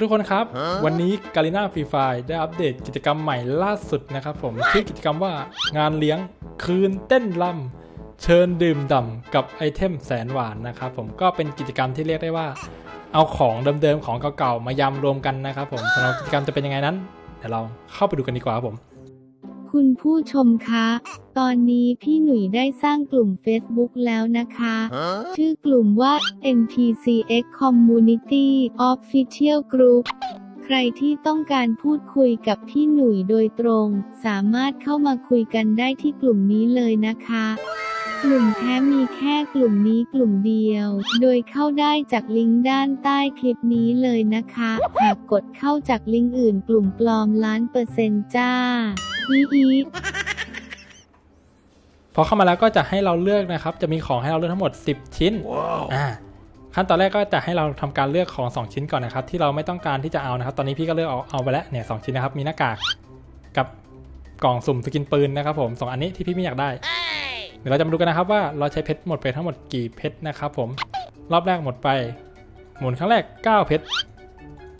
ทุกคนครับ วันนี้กาลิน่าฟรีไฟได้อัปเดตกิจกรรมใหม่ล่าสุดนะครับผมชื่อกิจกรรมว่างานเลี้ยงคืนเต้นรำเชิญดื่มด่ำกับไอเทมแสนหวานนะครับผมก็เป็นกิจกรรมที่เรียกได้ว่า เอาของเดิมๆของเก่าๆมายำรวมกันนะครับผมสำหรับกิจกรรมจะเป็นยังไงนั้นเดี๋ยวเราเข้าไปดูกันดีกว่าครับผม คุณผู้ชมคะ ตอนนี้พี่หนุ่ยได้สร้างกลุ่ม Facebook แล้วนะคะ ชื่อกลุ่มว่า NPCX Community Official Group ใครที่ต้องการพูดคุยกับพี่หนุ่ยโดยตรง สามารถเข้ามาคุยกันได้ที่กลุ่มนี้เลยนะคะ กลุ่มแท้มีแค่กลุ่มนี้กลุ่มเดียว โดยเข้าได้จากลิงก์ด้านใต้คลิปนี้เลยนะคะ หากกดเข้าจากลิงก์อื่นกลุ่มปลอมล้านเปอร์เซ็นต์จ้า อีอีพอเข้ามาแล้วก็จะให้เราเลือกนะครับ จะมีของให้เราเลือกทั้งหมด 10 ชิ้น อ่า ขั้นตอนแรกก็จะให้เราทำการเลือกของ 2 ชิ้นก่อนนะครับ ที่เราไม่ต้องการที่จะเอานะครับ ตอนนี้พี่ก็เลือกเอาเอาไปแล้วเนี่ยสชิ้นนะครับ มีหน้ากากกับกล่องสุ่มสกินปืนนะครับผมสองอันนี้ที่พี่ไม่อยากได้ เดี๋ยวเราจะมาดูกันนะครับว่าเราใช้เพชรหมดไปทั้งหมดกี่เพชรนะครับผม รอบแรกหมดไป หมุนครั้งแรก 9 เพชร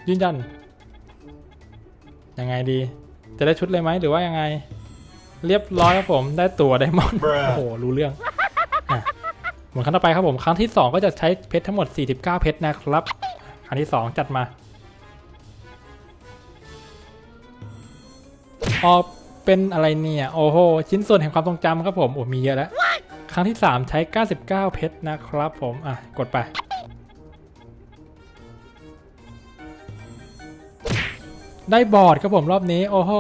ยืนยัน ยังไงดี จะได้ชุดเลยไหมหรือว่ายังไง เรียบร้อยครับผมได้ตัวไดมอนด์ Bruh โอ้โหรู้เรื่องอะหมุนครั้งต่อไปครับผมครั้งที่ 2 ก็จะใช้เพชรทั้งหมด 49 เพชรนะครับ ครั้งที่ 2 จัดมาออกเป็นอะไรเนี่ย โอ้โห ชิ้นส่วนแห่งความทรงจำครับผม โอ้มีเยอะแล้ว ครั้งที่ 3 ใช้ 99 เพชรนะครับผม อะ กดไป ได้บอร์ดครับผมรอบนี้ โอ้โห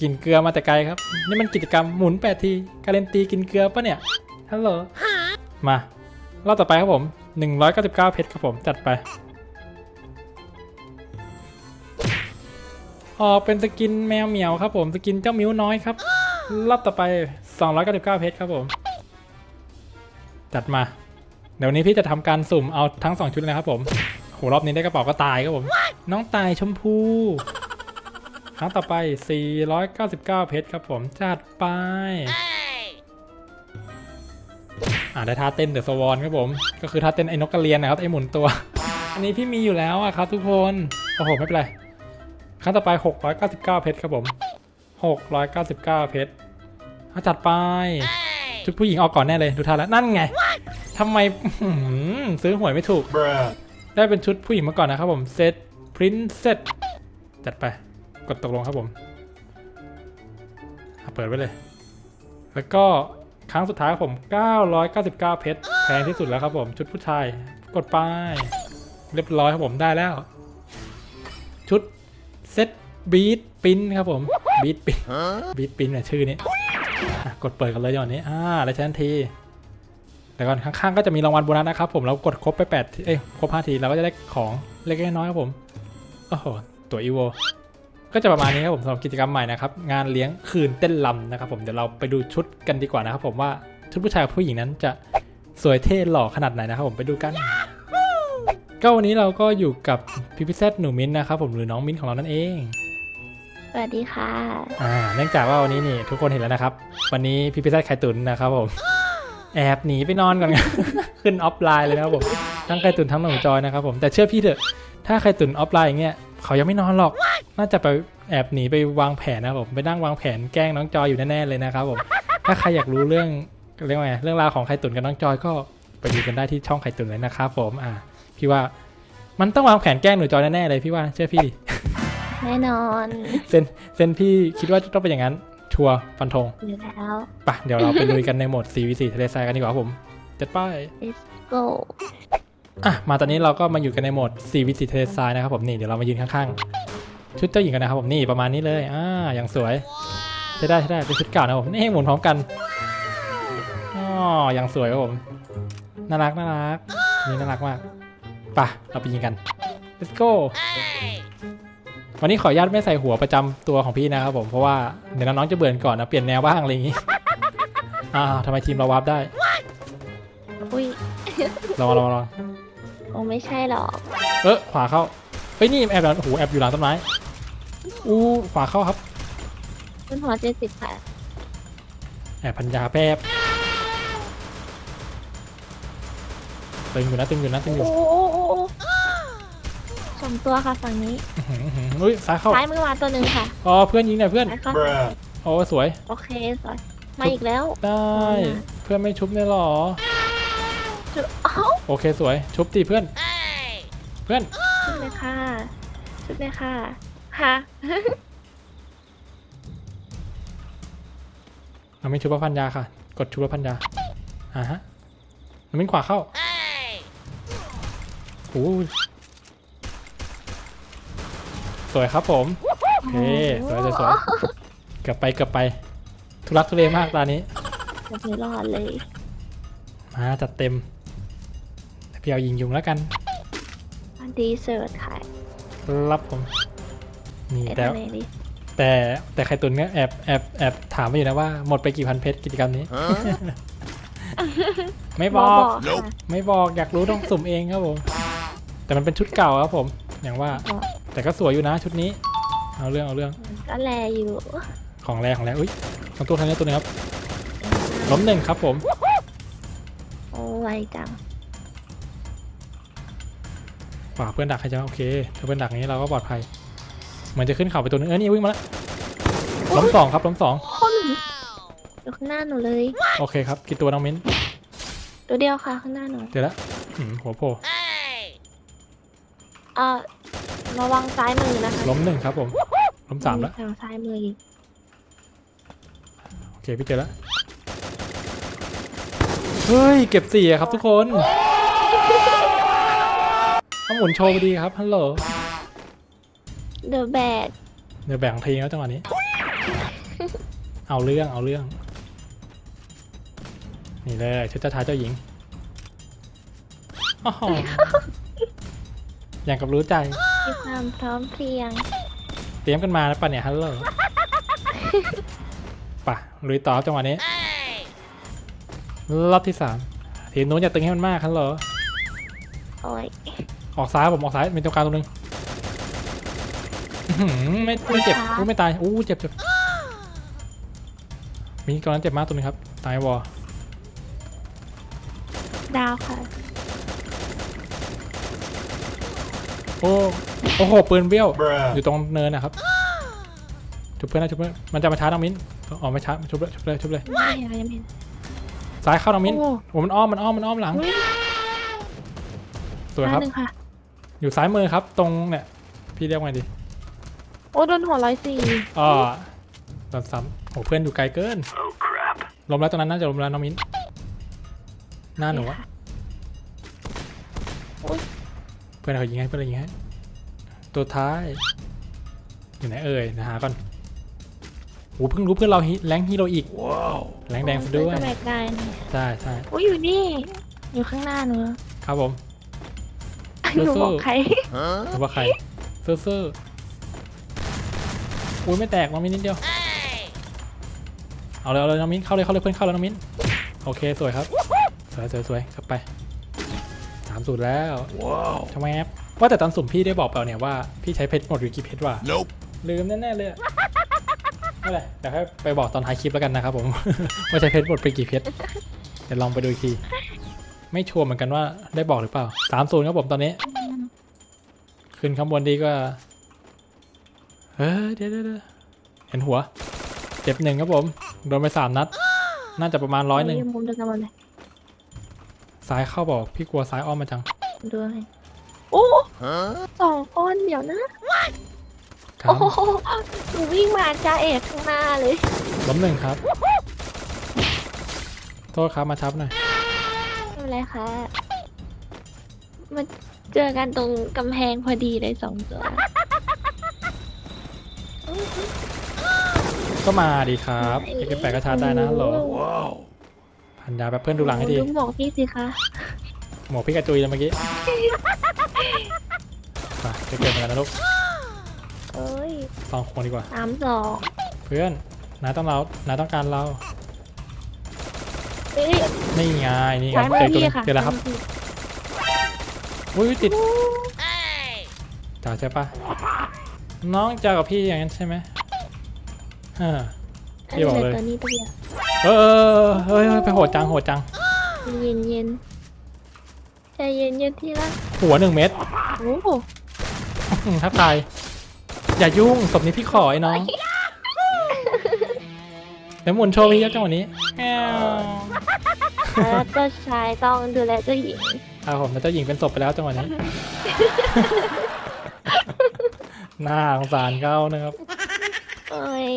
กินเกลือมาแต่ไกลครับ นี่มันกิจกรรมหมุนแปดที การันตีกินเกลือปะเนี่ยฮัลโหลมารอบต่อไปครับผม 199 เพชรครับผมจัดไปอ๋อเป็นสกินแมวเหมียวครับผมสกินเจ้ามิ้วน้อยครับรอบต่อไป 299 เพชรครับผม จัดมา เดี๋ยววันนี้พี่จะทำการสุ่มเอาทั้ง 2 ชุดเลยนะครับผมโหรอบนี้ได้กระเป๋าก็ตายครับผม น้องตายชมพู ครั้งต่อไป 499 เพชรครับผมจัดไป อ่าได้ท่าเต้นเดอะสวอนครับผม ก็คือท่าเต้นไอ้นกกระเรียนนะครับไอ้หมุนตัว อันนี้พี่มีอยู่แล้วอะครับทุกคน โอ้โห ไม่เป็นไร ครั้งต่อไป 699 เพชรครับผม 699 เพชรเอาจัดไปชุดผู้หญิงออกก่อนแน่เลยดูท่าแล้วนั่นไงทำไมอื้อหือซื้อหวยไม่ถูก Bruh. ได้เป็นชุดผู้หญิงมาก่อนนะครับผมเซต พรินเซตจัดไป กดตกลงครับผมอะเปิดไว้เลย แล้วก็ครั้งสุดท้ายครับผม 999 เพชร แพงที่สุดแล้วครับผม ชุดผู้ชาย กดไป เรียบร้อยครับผมได้แล้ว ชุดเซตบีทปินครับผมบีทปินบีทปินเนี่ยชื่อนี้อะกดเปิดกันเลยอย่างนี้อ่าได้ใช้ทันทีแต่ก่อนข้างๆก็จะมีรางวัลโบนัสนะครับผมเรากดครบไป8ทีเอ้ยครบ5ทีเราก็จะได้ของเล็กๆน้อยๆครับผม โอ้โห ตัวอีโวก็จะประมาณนี้ครับผมสำหรับกิจกรรมใหม่นะครับ งานเลี้ยงคืนเต้นลำนะครับผมเดี๋ยวเราไปดูชุดกันดีกว่านะครับผมว่าชุดผู้ชายกับผู้หญิงนั้นจะสวยเท่หล่อขนาดไหนนะครับผมไปดูกัน ก็วันนี้เราก็อยู่กับพิพิเซตหนูมิ้นนะครับผมหรือน้องมิ้นของเรานั่นเอง สวัสดีค่ะ อ่าเนื่องจากว่าวันนี้นี่ทุกคนเห็นแล้วนะครับ วันนี้พิพิเศษไข่ตุนนะครับผม แอบหนีไปนอนก่อน ขึ้นออฟไลน์เลยนะครับผมทั้งไข่ตุนทั้งหนูจอยนะครับผมแต่เชื่อพี่เถอะ ถ้าไข่ตุนออฟไลน์อย่างเงี้ยเขายังไม่นอนหรอก น่าจะไปแอบหนีไปวางแผนนะครับผมไปนั่งวางแผนแกล้งน้องจอยอยู่แน่ๆเลยนะครับผมถ้าใครอยากรู้เรื่องเรียกว่าไงเรื่องราวของไข่ตุนกับน้องจอยก็ไปดูกันได้ที่ช่องไข่ตุนเลยนะครับผมอ่าพี่ว่ามันต้องวางแผนแกล้งหนูจอยแน่ๆเลยพี่ว่าเชื่อพี่แน่นอนเซนเซนพี่คิดว่าจะต้องเป็นอย่างนั้นชัวร์ฟันธงอยู่แล้วปะเดี๋ยวเราไปลุยกันในโหมด 4v4 ทะเลทรายกันดีกว่าครับผมจัดไป้าย let's go อะมาตอนนี้เราก็มาอยู่กันในโหมด 4v4 ทะเลทรายนะครับผมนี่เดี๋ยวเรามายืนข้างๆชุดเจ้าหญิงกันนะครับผมนี่ประมาณนี้เลยอ่าอย่างสวยใช้ได้ใช้ได้เป็นชุดเก่านะครับผมนี่หมุนพร้อมกันอ๋ออย่างสวยครับผมน่ารักน่ารักนี่น่ารักมากปะเราไปยิงกัน let's go วันนี้ขออนุญาตไม่ใส่หัวประจำตัวของพี่นะครับผมเพราะว่าเดี๋ยวน้องๆจะเบื่อก่อนนะเปลี่ยนแนวบ้างอะไรอย่างงี้อ้าวทำไมทีมเราวาร์ปได้อุ้ยลองลองลองคง ไม่ใช่หรอก เออขวาเข้าเฮ้ยนี่แอบหลังโอ้โหแอบอยู่หลังต้นไม้อู้ขวาเข้าครับคุณหัวเจ็ดสิบค่ะแอบพันยาแป๊บตึงอยู่นะตึงอยู่นะตึงอยู่โอ้โหโอ้โหชสองตัวค่ะฝั่งนี้อื้อหืออื้อหืออุ้ยซ้ายเข้าซ้ายมือมาตัวหนึ่งค่ะอ๋อเพื่อนยิงหน่อยเพื่อนซ้ายเข้าโอ้สวย โอเคสวยมาอีกแล้ว ได้ เพื่อนไม่ชุบเนี่ยหรอจุดเอ้า โอเคสวยชุบตีเพื่อน เพื่อนชุดเลยค่ะชุดเลยค่ะฮะน้ำมินชุบพระพันยาค่ะ กดชุบพระพันยาอ่าฮะน้ำมินขวาเข้าโอ้ยสวยครับผมโอเคสวยสวยสวยเกือบไปเกือบไป ทุรักทุเลมากตอนนี้จะไม่รอดเลย มาจัดเต็มแต่ พี่เอายิงยุงแล้วกันอันดีเซิร์ตค่ะรับผมนี่ไอ้แต่ทะเลดิแต่แต่ใครตุนเนี่ยแอบแอบแอบถามมาอยู่นะว่าหมดไปกี่พันเพชรกิจกรรมนี้ ไม่บอกค่ะไม่บอกอยากรู้ต้องสุ่มเองครับผม แต่มันเป็นชุดเก่าครับผม อย่างว่าบอกแต่ก็สวยอยู่นะชุดนี้ เอาเรื่องเอาเรื่อง ก็แลอยู่ ของแรงของแรงอุ้ยของตัวทันนี้ตัวหนึงครับล้มหนึ่งครับผม โอ้ไวจัง ขวาเพื่อนดักให้ใช่ไหมโอเคถ้าเพื่อนดักอย่างนี้เราก็ปลอดภัยเหมือนจะขึ้นเขาไปตัวหนึงเออนี่วิ่งมาแล้วล้มสองครับล้มสองคนอยู่ข้างหน้าหนูเลย โอเคครับกี่ตัวน้องมิ้นตัวเดียวค่ะข้างหน้าหนูเดี๋ยวละอืมหัวโผล่เอ่อระวังซ้ายมือนะคะล้มหนึ่งครับผมล้มสามแล้วทางซ้ายมืออีกโอเคพี่เจอแล้วเฮ้ยเก็บสี่อะครับทุกคน ต้องหมุนโชว์พอดีครับฮัลโหลเดอะแบกเดี๋ยวแบ่งทีแล้วจังหวะนี้ เอาเรื่องเอาเรื่อง นี่เลยชุดเจ้าชายเจ้าหญิงอ้าวอย่างกับรู้ใจ มีความพร้อมเพรียง เตรียมกันมาแล้วป่ะเนี่ยฮัลโหลป่ะลุยต่อจังหวะนี้รอบที่สามทีมนู้นอย่าตึงให้มันมากฮัลโหลโอ้ย ออกซ้ายผมออกซ้ายมีตรงกลางตรงนึงอื้อหือไม่ไม่เจ็บอู้ไม่ตายอู้เจ็บเจ็บมีตอนนั้นเจ็บมากตัวนึงครับ ตายวอดาวค่ะ โอ้โอ้โหปืนเบี้ยว อยู่ตรงเนินนะครับชุบเพื่อนนะชุบเพื่อนมันจะมาชาร์จน้องมิ้นออกมาชาร์จชุบเลยชุบเลยชุบเลยไม่เห็นยังไม่เห็นซ้ายเข้าน้องมิ้นโอ้โอ้มันอ้อมมันอ้อมมันอ้อมหลังอุ๊ยสวยครับหน้าหนึ่งค่ะ อยู่ซ้ายมือครับ ตรงเนี่ยพี่เรียกว่าไงดีโอ้โดนหัวร้อยสี่อ๋อตอนซ้ำโอ้เพื่อนอยู่ไกลเกินลมแล้วตรงนั้นน่าจะลมแล้วน้องมิ้นหน้าหนูอะอุ๊ยเพื่อนเขายิงให้เพื่อนเขายิงให้ตัวท้ายอยู่ไหนเอ่ยนะหาก่อนโอ้เพิ่งรู้เพื่อนเราฮิแรงฮีโร่อีกแรงแดงซะด้วยจะแบกได้นะใช่ใช่โอ้ยอยู่นี่ อยู่ข้างหน้าหนูครับผม หนูสู้ๆบอกใครหรือว่าใครเซ่อเซ่อๆอุ้ยไม่แตกน้องมิ้นนิดเดียว เอาเลยเอาเลยน้องมิ้นเข้าเลยเข้าเลยเพื่อนเข้าแล้วน้องมิ้นโอเคสวยครับ สวยสวยสวยกลับไปสามสูตรแล้วทำไมแอปว่าแต่ตอนสุ่มพี่ได้บอกเปล่าเนี่ยว่าพี่ใช้เพชรหมดอยู่กี่เพชรวะ Nope. ลืมแน่ๆเลยอะไม่เป็นไรเดี๋ยวให้ไปบอกตอนท้ายคลิปแล้วกันนะครับผมว่าใช้เพชรหมดไปกี่เพชรเดี๋ยวลองไปดูอีกที ไม่ชัวร์เหมือนกันว่าได้บอกหรือเปล่าสามศูนย์ครับผมตอนนี้ ขึ้นข้างบนดีก็เฮ้ยเดี๋ยวเดี๋ยวเดี๋ยวเห็นหัว เจ็บหนึ่งครับผม โดนไปสามนัด น่าจะประมาณร้อยหนึ่งมุมเดียวกันหมดเลยซ้ายเข้าบอกพี่กลัวซ้ายอ้อมมาจังดูให้โอ้ Huh? สองคนเดี๋ยวนะครัโอ้บโหหนูวิ่งมาจ้าเอกข้างหน้าเลยล้มหนึ่งครับ โทษครับมาชับหน่อยไม่ เป็นไรค่ะมาเจอกันตรงกำแพงพอดีเลยสองตัว ก็มาดีครับเอ็กแปดก็ชาร์จได้นะฮัลโหล Wow. พันยาแบบเพื่อนดูหลังให้ดีลุงบอกพี่สิคะหมวกพี่กระจุยเลยเมื่อกี้มาเกิดเหมือนกันนะลูกเอ้ยสองคนดีกว่าสามสองเพื่อนนายต้องเรานายต้องการเราเอ้ย นี่ไงนี่ไงซ้ายมืเจออตัวหพี่นึงค่ะเจอแล้วครับอุ้ยติดจ่าใช่ปะน้องเจอกับพี่อย่างนั้นใช่ไหมอ่าอันพี่นี้บอกเหเลลือยตัวนี้ตัวเดียวเออเออเฮ้ยเฮ้ยไปโหดจังโหดจังเย็นเย็นใจเย็นเย็นที่รักหัวหนึ่งเม็ดโอ้โหอืมทักทายอย่ายุ่งศพนี้พี่ขอไอ้น้องเดี๋ยวหมุนโชว์พี่จังหวะนี้แอ้ว แล้วเจ้าชายต้องดูแลเจ้าหญิงครับผมแล้วเจ้าหญิงเป็นศพไปแล้วจังหวะนี้ น่าสงสารเขานะครับโอ้ย